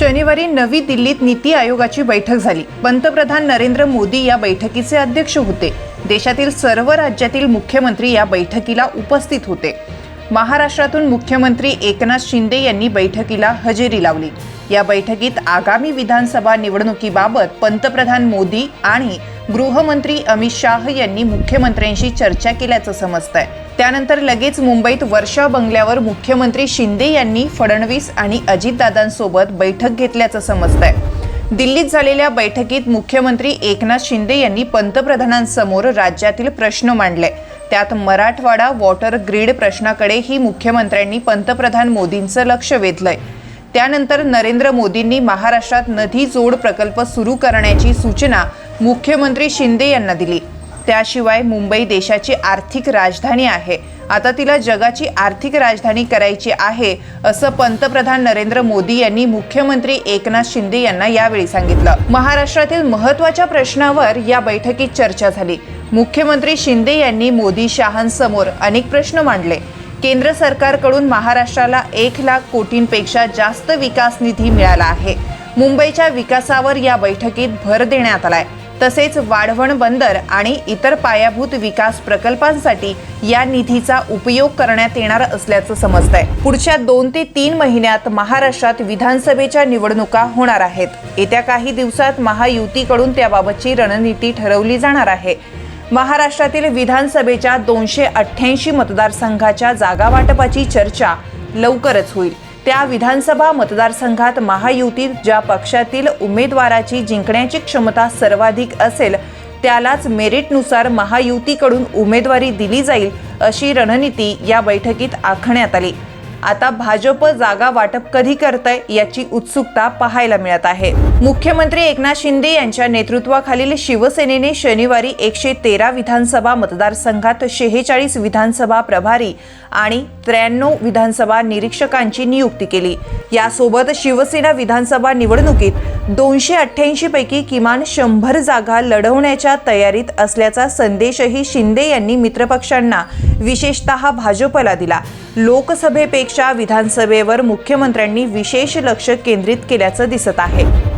शनिवारी नवी दिल्लीत नीती आयोगाची बैठक झाली. पंतप्रधान नरेंद्र मोदी या बैठकीचे अध्यक्ष होते. देशातील सर्व राज्यातील मुख्यमंत्री या बैठकीला उपस्थित होते. महाराष्ट्रातून मुख्यमंत्री एकनाथ शिंदे यांनी बैठकीला हजेरी लावली. या बैठकीत आगामी विधानसभा निवडणुकीबाबत पंतप्रधान मोदी आणि गृहमंत्री अमित शाह यांनी मुख्यमंत्र्यांशी चर्चा केल्याचं समजतंय. त्यानंतर लगेच मुंबईत वर्षा बंगल्यावर मुख्यमंत्री शिंदे यांनी फडणवीस आणि अजितदादांसोबत बैठक घेतल्याचं समजतंय. दिल्लीत झालेल्या बैठकीत मुख्यमंत्री एकनाथ शिंदे यांनी पंतप्रधानांसमोर राज्यातील प्रश्न मांडले. त्यात मराठवाडा वॉटर ग्रीड प्रश्नाकडेही मुख्यमंत्र्यांनी पंतप्रधान मोदींचं लक्ष वेधलंय. त्यानंतर नरेंद्र मोदींनी महाराष्ट्रात नदी जोड प्रकल्प सुरू करण्याची सूचना मुख्यमंत्री शिंदे यांना दिली. त्याशिवाय मुंबई देशाची आर्थिक राजधानी आहे. आता तिला जगाची आर्थिक राजधानी करायची आहे असं पंतप्रधान नरेंद्र मोदी यांनी मुख्यमंत्री एकनाथ शिंदे यांना यावेळी सांगितलं. महाराष्ट्रातील महत्त्वाच्या प्रश्नावर या बैठकीत चर्चा झाली. मुख्यमंत्री शिंदे यांनी मोदी शहांसमोर अनेक प्रश्न मांडले. केंद्र सरकारकडून महाराष्ट्राला एक लाख कोटींपेक्षा जास्त विकास निधी मिळाला आहे. मुंबईच्या विकासावर या बैठकीत भर देण्यात आलाय. तसेच वाढवण बंदर आणि इतर पायाभूत विकास प्रकल्पांसाठी या निधीचा उपयोग करण्यात येणार असल्याचं समजत आहे पुढच्या दोन ते तीन महिन्यात महाराष्ट्रात विधानसभेच्या निवडणुका होणार आहेत. येत्या काही दिवसात महायुतीकडून त्याबाबतची रणनीती ठरवली जाणार आहे. महाराष्ट्रातील विधानसभेच्या दोनशे अठ्ठ्याऐंशी मतदारसंघाच्या जागावाटपाची चर्चा लवकरच होईल. त्या विधानसभा मतदारसंघात महायुतीत ज्या पक्षातील उमेदवाराची जिंकण्याची क्षमता सर्वाधिक असेल त्यालाच मेरिटनुसार महायुतीकडून उमेदवारी दिली जाईल अशी रणनीती या बैठकीत आखण्यात आली. आता भाजप जागा वाटप कधी करतय याची उत्सुकता पाहायला मिळत आहे. मुख्यमंत्री एकनाथ शिंदे यांच्या नेतृत्वाखालील शिवसेनेने शनिवारी एकशे तेरा विधानसभा मतदारसंघात शेहेचाळीस विधानसभा प्रभारी आणि त्र्याण्णव विधानसभा निरीक्षकांची नियुक्ती केली. यासोबत शिवसेना विधानसभा निवडणुकीत दोनशे अठ्ठ्याऐंशीपैकी किमान शंभर जागा लढवण्याच्या तयारीत असल्याचा संदेशही शिंदे यांनी मित्रपक्षांना विशेषतः भाजपला दिला. लोकसभेपेक्षा विधानसभेवर मुख्यमंत्र्यांनी विशेष लक्ष केंद्रित केल्याचं दिसत आहे.